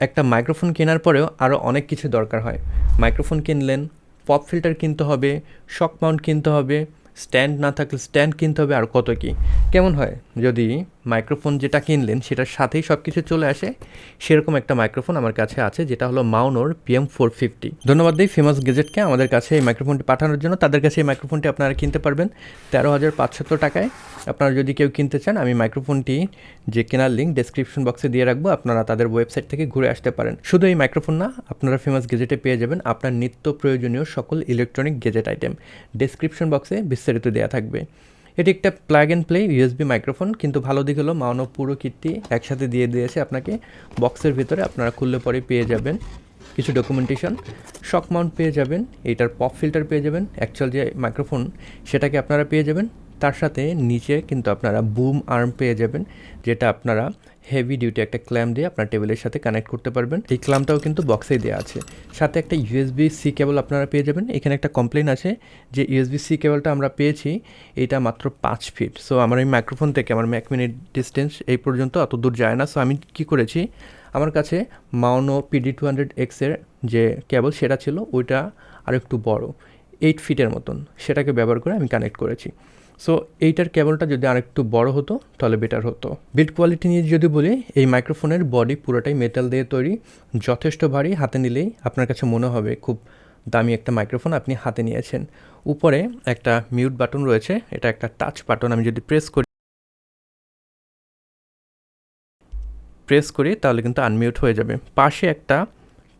একটা মাইক্রোফোন কেনার পরেও আরও অনেক কিছু দরকার হয়। মাইক্রোফোন কিনলেন, পপ ফিল্টার কিনতে হবে, শক মাউন্ট কিনতে হবে স্ট্যান্ড না থাকলে স্ট্যান্ড কিনতে হবে আর কত কি। কেমন হয়? যদি মাইক্রোফোন যেটা কিনলেন সেটার সাথেই সব কিছু চলে আসে, সেরকম একটা মাইক্রোফোন আমার কাছে আছে, যেটা হলো মাউনোর পিএম ফোর ফিফটি ধন্যবাদ দিই ফেমাস গেজেটকে আমাদের কাছে এই মাইক্রোফোনটি পাঠানোর জন্য। তাদের কাছে এই মাইক্রোফোনটি আপনারা কিনতে পারবেন তেরো হাজার পাঁচশত টাকায়। আপনারা যদি কেউ কিনতে চান, আমি মাইক্রোফোনটি যে কেনার লিঙ্ক ডেসক্রিপশন বক্সে দিয়ে রাখব, আপনারা তাদের ওয়েবসাইট থেকে ঘুরে আসতে পারেন। শুধু এই মাইক্রোফোন না, আপনারা ফেমাস গেজেটে পেয়ে যাবেন আপনার নিত্য প্রয়োজনীয় সকল ইলেকট্রনিক গেজেট আইটেম ডেসক্রিপশন বক্সে বিস্তারিত দেওয়া থাকবে। এটি একটা plug and play USB microphone কিন্তু ভালো দিক হলো মাউনো পুরো কিটটি একসাথে দিয়ে দিয়েছে আপনাকে। বক্সের ভিতরে আপনারা খুললে পরে পেয়ে যাবেন কিছু ডকুমেন্টেশন শক মাউন্ট পেয়ে যাবেন, এটার পপ ফিল্টার পেয়ে যাবেন অ্যাকচুয়াল যে মাইক্রোফোন সেটাকে আপনারা পেয়ে যাবেন। তার সাথে নিচে কিন্তু আপনারা বুম আর্ম পেয়ে যাবেন, যেটা আপনারা হেভি ডিউটি একটা ক্ল্যাম দিয়ে আপনার টেবিলের সাথে কানেক্ট করতে পারবেন। এই ক্ল্যামটাও কিন্তু বক্সেই দেওয়া আছে। সাথে একটা ইউএসবি সি কেবল আপনারা পেয়ে যাবেন। এখানে একটা কমপ্লেন আছে যে ইউএসবি সি কেবলটা আমরা পেয়েছি, এটা মাত্র পাঁচ ফিট সো আমার এই মাইক্রোফোন থেকে আমার ম্যাক মিনিট ডিস্টেন্স এই পর্যন্ত অত দূর যায় না। সো আমি কি করেছি? আমার কাছে মাউনো পিডি টু হান্ড্রেড এক্সের যে কেবল সেটা ছিল, ওইটা আর একটু বড় এইট ফিটের মতন। সেটাকে ব্যবহার করে আমি কানেক্ট করেছি। সো এইটার কেবলটা যদি আরেকটু বড় হতো, তাহলে বেটার হতো। বিল্ড কোয়ালিটি নিয়ে যদি বলি, এই মাইক্রোফোনের বডি পুরোটাই মেটাল দিয়ে তৈরি, যথেষ্ট ভারী, হাতে নিলেই আপনার কাছে মনে হবে খুব দামি একটা মাইক্রোফোন আপনি হাতে নিয়েছেন। উপরে একটা মিউট বাটন রয়েছে, এটা একটা টাচ বাটন আমি যদি প্রেস করি প্রেস করি, তাহলে কিন্তু আনমিউট হয়ে যাবে। পাশে একটা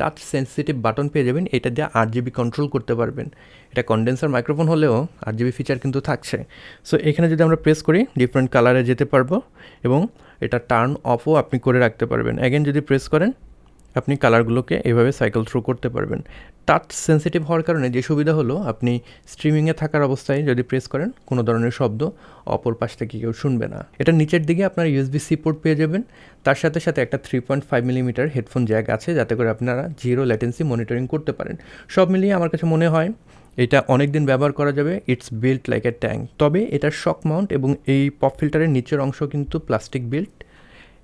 টাচ সেন্সিটিভ বাটন পেয়ে যাবেন। এটা দিয়ে আট জিবি কন্ট্রোল করতে পারবেন। এটা কন্ডেন্সার মাইক্রোফোন হলেও আট জিবি ফিচার কিন্তু থাকছে। সো এখানে যদি আমরা প্রেস করি ডিফারেন্ট কালারে যেতে পারব এবং এটা টার্ন অফও আপনি করে রাখতে পারবেন। অ্যাগেন যদি প্রেস করেন আপনি কালারগুলোকে এভাবে সাইকেল থ্রু করতে পারবেন। টাচ সেন্সিটিভ হওয়ার কারণে যে সুবিধা হলো, আপনি স্ট্রিমিংয়ে থাকার অবস্থায় যদি প্রেস করেন, কোনো ধরনের শব্দ অপর পাশ থেকে কেউ শুনবে না। এটা নিচের দিকে আপনার ইউএসবি সি পোর্ট পেয়ে যাবেন। তার সাথে সাথে একটা three point five millimetre headphone jack আছে, যাতে করে আপনারা জিরো ল্যাটেন্সি মনিটরিং করতে পারেন। সব মিলিয়ে আমার কাছে মনে হয়, এটা অনেক দিন ব্যবহার করা যাবে। It's built like a tank তবে এটার শক মাউন্ট এবং এই পপ ফিল্টারের নিচের অংশ কিন্তু প্লাস্টিক বিল্ট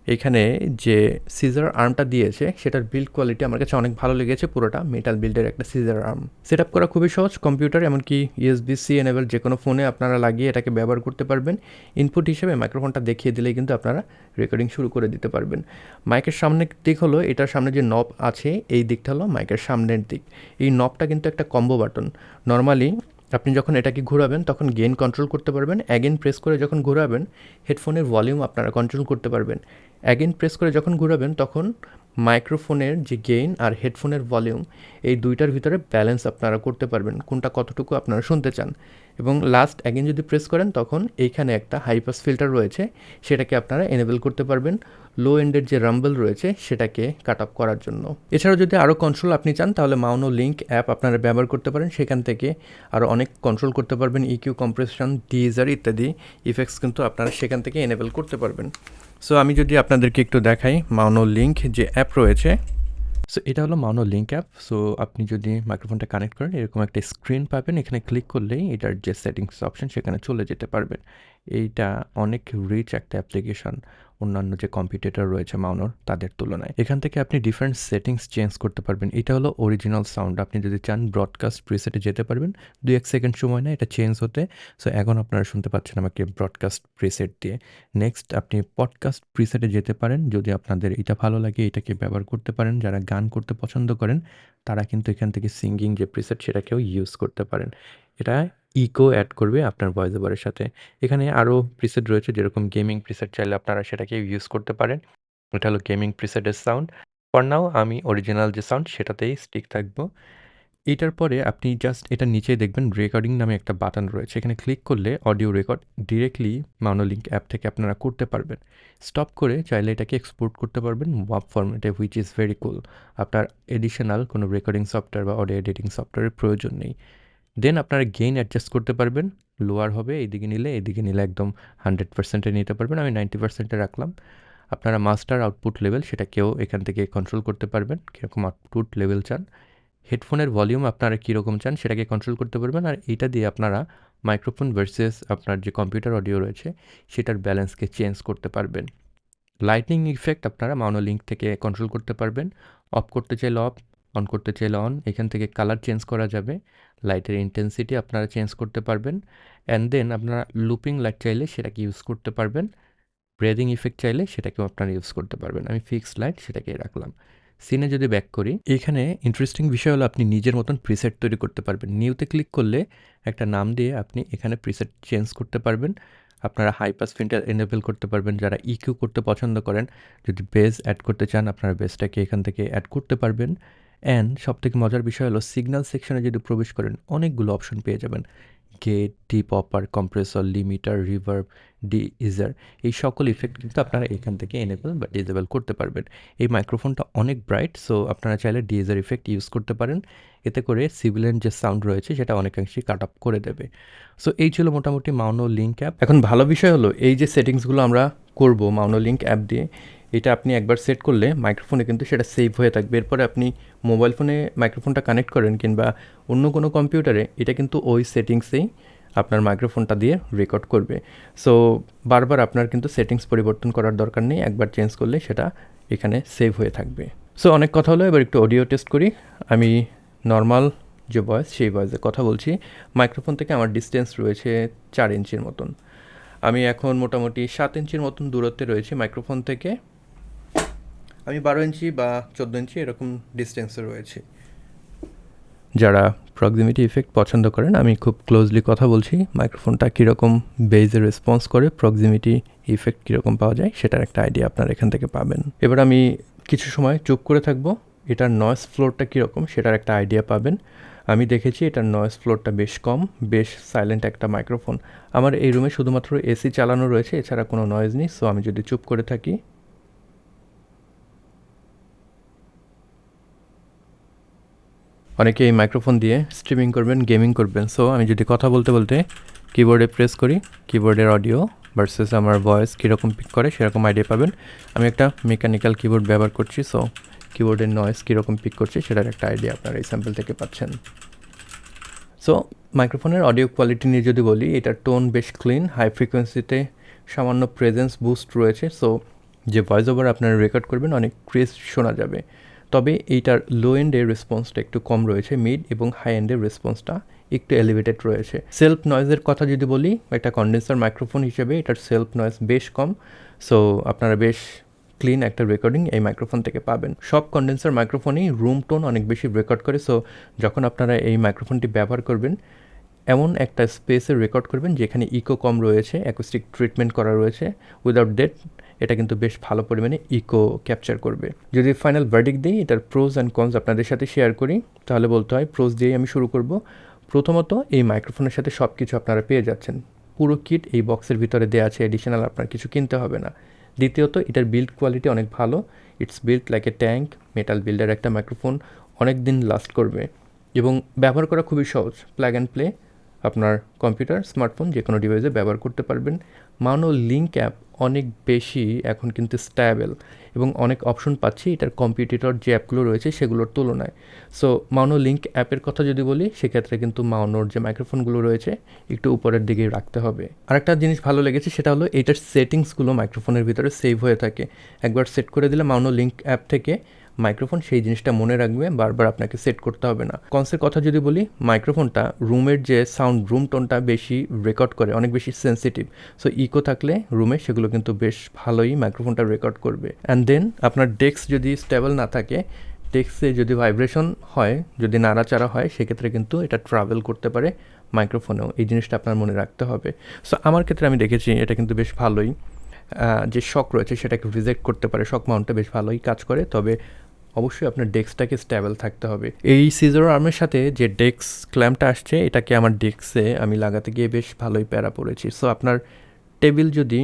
এখানে যে সিজার আর্মটা দিয়েছে, সেটার বিল্ড কোয়ালিটি আমার কাছে অনেক ভালো লেগেছে পুরোটা মেটাল বিল্ডের একটা সিজার আর্ম সেট আপ করা খুবই সহজ কম্পিউটার এমনকি ইউএসবি সি এনেবল যে কোনো ফোনে আপনারা লাগিয়ে এটাকে ব্যবহার করতে পারবেন। ইনপুট হিসেবে মাইক্রোফোনটা দেখিয়ে দিলেই কিন্তু আপনারা রেকর্ডিং শুরু করে দিতে পারবেন। মাইকের সামনের দিক হলো, এটার সামনে যে নব আছে, এই দিকটা হলো মাইকের সামনের দিক। এই নবটা কিন্তু একটা কম্বো বাটন নর্মালি আপনি যখন এটাকে ঘোরাবেন, তখন গেন কন্ট্রোল করতে পারবেন। অ্যাগেন প্রেস করে যখন ঘোরাবেন হেডফোনের ভলিউম আপনারা কন্ট্রোল করতে পারবেন। অ্যাগেন প্রেস করে যখন ঘোরাবেন, তখন মাইক্রোফোনের যে গেইন আর হেডফোনের ভলিউম এই দুইটার ভিতরে ব্যালেন্স আপনারা করতে পারবেন, কোনটা কতটুকু আপনারা শুনতে চান। এবং লাস্ট অ্যাগেন যদি প্রেস করেন, তখন এইখানে একটা হাইপাস ফিল্টার রয়েছে, সেটাকে আপনারা এনেবল করতে পারবেন। লো এন্ডের যে রাম্বল রয়েছে, সেটাকে কাট অফ করার জন্য। এছাড়াও যদি আরও কন্ট্রোল আপনি চান, তাহলে মাউনো লিঙ্ক অ্যাপ আপনারা ব্যবহার করতে পারেন। সেখান থেকে আরও অনেক কন্ট্রোল করতে পারবেন ইকিউ কম্প্রেশন ডিজার ইত্যাদি ইফেক্টস কিন্তু আপনারা সেখান থেকে এনেবল করতে পারবেন। সো আমি যদি আপনাদেরকে একটু দেখাই মাউনো লিঙ্ক যে অ্যাপ রয়েছে। সো এটা হলো মাউনো লিঙ্ক অ্যাপ সো আপনি যদি মাইক্রোফোনটা কানেক্ট করেন, এরকম একটা স্ক্রিন পাবেন। এখানে ক্লিক করলেই এটার যে সেটিংস অপশন সেখানে চলে যেতে পারবেন। এইটা অনেক রিচ একটা অ্যাপ্লিকেশন অন্যান্য যে কম্পিউটার রয়েছে মাউনোর, তাদের তুলনায়। এখান থেকে আপনি ডিফারেন্ট সেটিংস চেঞ্জ করতে পারবেন। এটা হলো অরিজিনাল সাউন্ড আপনি যদি চান ব্রডকাস্ট প্রিসেটে যেতে পারবেন, দুই এক সেকেন্ড সময় না এটা চেঞ্জ হতে। সো এখন আপনারা শুনতে পাচ্ছেন আমাকে ব্রডকাস্ট প্রিসেট দিয়ে। নেক্সট আপনি পডকাস্ট প্রিসেটে যেতে পারেন। যদি আপনাদের এটা ভালো লাগে, এটাকে ব্যবহার করতে পারেন। যারা গান করতে পছন্দ করেন, তারা কিন্তু এখান থেকে সিঙ্গিং যে প্রিসেট সেটাকেও ইউজ করতে পারেন। এটা ইকো অ্যাড করবে আপনার ভয়েস ওভারের সাথে। এখানে আরও প্রিসেট রয়েছে, যেরকম গেমিং প্রিসেট চাইলে আপনারা সেটাকে ইউজ করতে পারেন। এটা হলো গেমিং প্রিসেটের সাউন্ড ফর নাও আমি অরিজিনাল যে সাউন্ড সেটাতেই স্টিক থাকব। এটার পরে আপনি জাস্ট এটা নিচে দেখবেন রেকর্ডিং নামে একটা বাটন রয়েছে। এখানে ক্লিক করলে audio record directly Maono link app থেকে আপনারা করতে পারবেন। স্টপ করে চাইলে এটাকে এক্সপোর্ট করতে পারবেন ওয়াব ফরম্যাটে হুইচ ইজ ভেরি কুল আপনার এডিশনাল কোনো রেকর্ডিং সফটওয়্যার বা অডিও এডিটিং সফটওয়্যারের প্রয়োজন নেই। দেন আপনারা গেইন অ্যাডজাস্ট করতে পারবেন। লোয়ার হবে, এইদিকে নিলে এইদিকে নিলে একদম হান্ড্রেড পার্সেন্টে নিতে পারবেন। আমি নাইনটি পার্সেন্টে রাখলাম। আপনারা মাস্টার আউটপুট লেভেল সেটাকেও এখান থেকে কন্ট্রোল করতে পারবেন। কীরকম আউটপুট লেভেল চান। হেডফোনের ভলিউম আপনারা কীরকম চান সেটাকে কন্ট্রোল করতে পারবেন। আর এইটা দিয়ে আপনারা মাইক্রোফোন ভার্সেস আপনার যে কম্পিউটার অডিও রয়েছে, সেটার ব্যালেন্সকে চেঞ্জ করতে পারবেন। লাইটনিং ইফেক্ট আপনারা মাউনো লিঙ্ক থেকে কন্ট্রোল করতে পারবেন। অফ করতে চাইলে অফ অন করতে চাইলে অন এখান থেকে কালার চেঞ্জ করা যাবে লাইটের ইন্টেন্সিটি আপনারা চেঞ্জ করতে পারবেন অ্যান্ড দেন আপনারা লুপিং লাইট চাইলে সেটাকে ইউজ করতে পারবেন ব্রেদিং ইফেক্ট চাইলে সেটাকেও আপনারা ইউজ করতে পারবেন। আমি ফিক্সড লাইট সেটাকে রাখলাম। সিনে যদি ব্যাক করি, এখানে ইন্টারেস্টিং বিষয় হলো আপনি নিজের মতন প্রিসেট তৈরি করতে পারবেন। নিউতে ক্লিক করলে একটা নাম দিয়ে আপনি এখানে প্রিসেট চেঞ্জ করতে পারবেন। আপনারা হাইপাস ফিল্টার এনেবল করতে পারবেন। যারা ইকিউ করতে পছন্দ করেন, যদি বেস অ্যাড করতে চান, আপনারা বেসটাকে এখান থেকে অ্যাড করতে পারবেন। অ্যান্ড সবথেকে মজার বিষয় হলো সিগন্যাল সেকশনে যদি প্রবেশ করেন, অনেকগুলো অপশন পেয়ে যাবেন। Gate depopper compressor limiter reverb deesser এই সকল ইফেক্ট কিন্তু আপনারা এখান থেকে এনেবল বা ডিজেবল করতে পারবেন। এই মাইক্রোফোনটা অনেক ব্রাইট সো আপনারা চাইলে ডিজার ইফেক্ট ইউজ করতে পারেন। এতে করে সিভিলেন যে সাউন্ড রয়েছে, সেটা অনেকাংশেই কাট আপ করে দেবে। সো এই ছিল মোটামুটি মাউনো লিঙ্ক অ্যাপ এখন ভালো বিষয় হলো, এই যে সেটিংসগুলো আমরা করব মাউনো লিঙ্ক অ্যাপ দিয়ে এটা আপনি একবার সেট করলে মাইক্রোফোনে কিন্তু সেটা সেভ হয়ে থাকবে। এরপরে আপনি মোবাইল ফোনে মাইক্রোফোনটা কানেক্ট করেন কিংবা অন্য কোনো কম্পিউটারে এটা কিন্তু ওই সেটিংসেই আপনার মাইক্রোফোনটা দিয়ে রেকর্ড করবে। সো বারবার আপনার কিন্তু সেটিংস পরিবর্তন করার দরকার নেই। একবার চেঞ্জ করলে সেটা এখানে সেভ হয়ে থাকবে। সো অনেক কথা হলো। এবার একটু অডিও টেস্ট করি। আমি নর্মাল যে ভয়েস সেই ভয়েসে কথা বলছি। মাইক্রোফোন থেকে আমার ডিস্টেন্স রয়েছে চার ইঞ্চির মতন। আমি এখন মোটামুটি সাত ইঞ্চির মতন দূরত্বে রয়েছি মাইক্রোফোন থেকে। আমি বারো ইঞ্চি বা চোদ্দ ইঞ্চি এরকম ডিস্টেন্সে রয়েছি। যারা প্রক্সিমিটি ইফেক্ট পছন্দ করেন, আমি খুব ক্লোজলি কথা বলছি মাইক্রোফোনটা কীরকম বেজে রেসপন্স করে প্রক্সিমিটি ইফেক্ট কীরকম পাওয়া যায়, সেটার একটা আইডিয়া আপনারা এখান থেকে পাবেন। এবার আমি কিছু সময় চুপ করে থাকব, এটার নয়েস ফ্লোরটা কীরকম সেটার একটা আইডিয়া পাবেন। আমি দেখেছি এটার নয়েস ফ্লোরটা বেশ কম, বেশ সাইলেন্ট একটা মাইক্রোফোন আমার এই রুমে শুধুমাত্র এসি চালানো রয়েছে, এছাড়া কোনো নয়েজ নেই সো আমি যদি চুপ করে থাকি অনেকে এই মাইক্রোফোন দিয়ে স্ট্রিমিং করবেন গেমিং করবেন। সো আমি যদি কথা বলতে বলতে কিবোর্ডে প্রেস করি কিবোর্ডের অডিও ভার্সেস আমার ভয়েস কীরকম পিক করে, সেরকম আইডিয়া পাবেন। আমি একটা মেকানিক্যাল কিবোর্ড ব্যবহার করছি সো কিবোর্ডের নয়েস কীরকম পিক করছে, সেটার একটা আইডিয়া আপনারা এই স্যাম্পল থেকে পাচ্ছেন। সো মাইক্রোফোনের অডিও কোয়ালিটি নিয়ে যদি বলি, এটার টোন বেশ ক্লিন হাই ফ্রিকোয়েন্সিতে সামান্য প্রেজেন্স বুস্ট রয়েছে। সো যে ভয়েস ওভার আপনারা রেকর্ড করবেন, অনেক ক্রিস শোনা যাবে। তবে এইটার লো এন্ডের রেসপন্সটা একটু কম রয়েছে মিড এবং হাই এন্ডের রেসপন্সটা একটু এলিভেটেড রয়েছে। সেলফ নয়েজের কথা যদি বলি, একটা কন্ডেন্সার মাইক্রোফোন হিসেবে এটার সেলফ নয়েজ বেশ কম। সো আপনারা বেশ ক্লিন একটা রেকর্ডিং এই মাইক্রোফোন থেকে পাবেন। সব কন্ডেন্সার মাইক্রোফোনেই রুম টোন অনেক বেশি রেকর্ড করে। সো যখন আপনারা এই মাইক্রোফোনটি ব্যবহার করবেন, এমন একটা স্পেসে রেকর্ড করবেন যেখানে ইকো কম রয়েছে অ্যাকোস্টিক ট্রিটমেন্ট করা রয়েছে। উইদাউট ডেট এটা কিন্তু বেশ ভালো পরিমাণে ইকো ক্যাপচার করবে। যদি ফাইনাল ভার্ডিক দিই, এটার প্রোজ অ্যান্ড কনস আপনাদের সাথে শেয়ার করি, তাহলে বলতে হয় প্রোজ দিয়েই আমি শুরু করব। প্রথমত, এই মাইক্রোফোনের সাথে সব কিছু আপনারা পেয়ে যাচ্ছেন। পুরো কিট এই বক্সের ভিতরে দেওয়া আছে এডিশনাল আপনার কিছু কিনতে হবে না। দ্বিতীয়ত, এটার বিল্ড কোয়ালিটি অনেক ভালো। It's built like a tank metal builder একটা মাইক্রোফোন অনেক দিন লাস্ট করবে। এবং ব্যবহার করা খুবই সহজ। প্ল্যাগ অ্যান্ড প্লে আপনার কম্পিউটার স্মার্টফোন যে কোনো ডিভাইসে ব্যবহার করতে পারবেন। মানো লিঙ্ক অ্যাপ অনেক বেশি এখন কিন্তু স্ট্যাবেল এবং অনেক অপশন পাচ্ছি। এটার কম্পিউটার যে অ্যাপগুলো রয়েছে সেগুলোর তুলনায়। সো মাউনো লিঙ্ক অ্যাপের কথা যদি বলি, সেক্ষেত্রে কিন্তু মাউনোর যে মাইক্রোফোনগুলো রয়েছে, একটু উপরের দিকেই রাখতে হবে। আরেকটা জিনিস ভালো লেগেছে, সেটা হলো এটার সেটিংসগুলো মাইক্রোফোনের ভিতরে সেভ হয়ে থাকে। একবার সেট করে দিলে মাউনো লিঙ্ক অ্যাপ থেকে মাইক্রোফোন, সেই জিনিসটা মনে রাখবে, বারবার আপনাকে সেট করতে হবে না। কনসের কথা যদি বলি, মাইক্রোফোনটা রুমের যে সাউন্ড, রুম টোনটা বেশি রেকর্ড করে, অনেক বেশি সেন্সিটিভ সো ইকো থাকলে রুমে সেগুলো কিন্তু বেশ ভালোই মাইক্রোফোনটা রেকর্ড করবে। অ্যান্ড দেন আপনার ডেস্ক যদি স্টেবল না থাকে ডেস্কে যদি ভাইব্রেশন হয়, যদি নাড়াচাড়া হয়, সেক্ষেত্রে কিন্তু এটা ট্রাভেল করতে পারে মাইক্রোফোনেও। এই জিনিসটা আপনার মনে রাখতে হবে। সো আমার ক্ষেত্রে আমি দেখেছি, এটা কিন্তু বেশ ভালোই যে শক রয়েছে, সেটাকে রিজেক্ট করতে পারে। শক মাউন্টটা বেশ ভালোই কাজ করে। তবে অবশ্যই আপনার ডেস্কটাকে স্ট্যাবল থাকতে হবে। এই সিজার আর্মের সাথে যে ডেস্ক ক্ল্যাম্পটা আসছে, এটাকে আমার ডেস্কে আমি লাগাতে গিয়ে বেশ ভালোই প্যারা পড়েছি। সো আপনার টেবিল যদি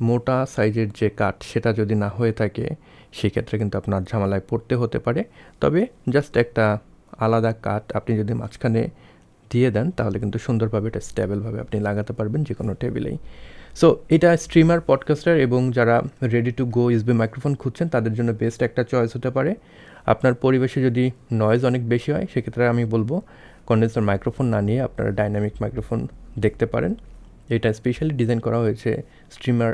মোটা সাইজের যে কাঠ সেটা যদি না হয়ে থাকে, সেক্ষেত্রে কিন্তু আপনার ঝামেলায় পড়তে হতে পারে। তবে জাস্ট একটা আলাদা কাঠ আপনি যদি মাঝখানে দিয়ে দেন, তাহলে কিন্তু সুন্দরভাবে এটা স্টেবলভাবে আপনি লাগাতে পারবেন যে কোনো টেবিলেই সো এটা স্ট্রিমার পডকাস্টার এবং যারা ready to go USB microphone খুঁজছেন, তাদের জন্য বেস্ট একটা চয়েস হতে পারে। আপনার পরিবেশে যদি নয়েজ অনেক বেশি হয়, সেক্ষেত্রে আমি বলব কন্ডেন্সার মাইক্রোফোন না নিয়ে আপনারা ডাইনামিক মাইক্রোফোন দেখতে পারেন। এটা স্পেশালি ডিজাইন করা হয়েছে স্ট্রিমার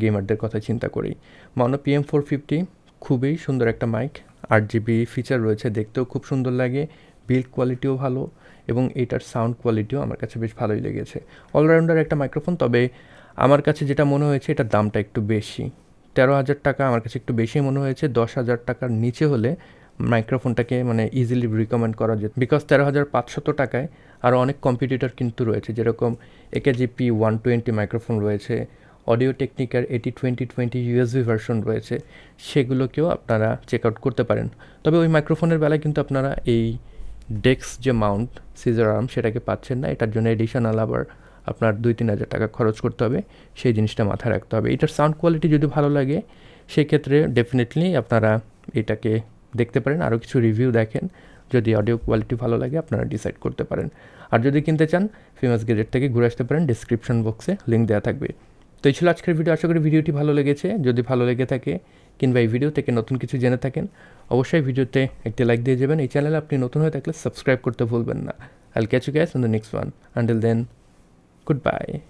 গেমারদের কথা চিন্তা করেই। মানো পিএম ফোর ফিফটি খুবই সুন্দর একটা মাইক আট জিবি ফিচার রয়েছে, দেখতেও খুব সুন্দর লাগে বিল্ড কোয়ালিটিও ভালো এবং এটার সাউন্ড কোয়ালিটিও আমার কাছে বেশ ভালোই লেগেছে। অলরাউন্ডার একটা মাইক্রোফোন তবে আমার কাছে যেটা মনে হয়েছে, এটার দামটা একটু বেশি। তেরো হাজার টাকা আমার কাছে একটু বেশি মনে হয়েছে, দশ হাজার টাকার নিচে হলে মাইক্রোফোনটাকে মানে ইজিলি রিকমেন্ড করা যেত। বিকজ তেরো হাজার পাঁচশত টাকায় আরও অনেক কম্পিটিটর কিন্তু রয়েছে, যেরকম AKG P one twenty microphone রয়েছে অডিও টেকনিকার এটি টোয়েন্টি টোয়েন্টি ইউএসবি ভার্সন রয়েছে, সেগুলোকেও আপনারা চেক আউট করতে পারেন। তবে ওই মাইক্রোফোনের বেলায় কিন্তু আপনারা এই ডেস্ক যে মাউন্ট সিজার আর্ম সেটাকে পাচ্ছেন না, এটার জন্য এডিশনাল আবার আপনার দুই, তিন হাজার টাকা খরচ করতে হবে, সেই জিনিসটা মাথায় রাখতে হবে। এটার সাউন্ড কোয়ালিটি যদি ভালো লাগে সেই ক্ষেত্রে ডেফিনেটলি আপনারা এটাকে দেখতে পারেন, আরও কিছু রিভিউ দেখেন। যদি অডিও কোয়ালিটি ভালো লাগে, আপনারা ডিসাইড করতে পারেন। আর যদি কিনতে চান ফেমাস গেজেট থেকে ঘুরে আসতে পারেন ডিসক্রিপশন বক্সে লিঙ্ক দেওয়া থাকবে। তো এই ছিল আজকের ভিডিও আশা করি ভিডিওটি ভালো লেগেছে। যদি ভালো লেগে থাকে, কিংবা এই ভিডিও থেকে নতুন কিছু জেনে থাকেন, অবশ্যই ভিডিওতে একটি লাইক দিয়ে যাবেন। এই চ্যানেলে আপনি নতুন হয়ে থাকলে সাবস্ক্রাইব করতে ভুলবেন না। I'll catch you guys on the next one until then Goodbye.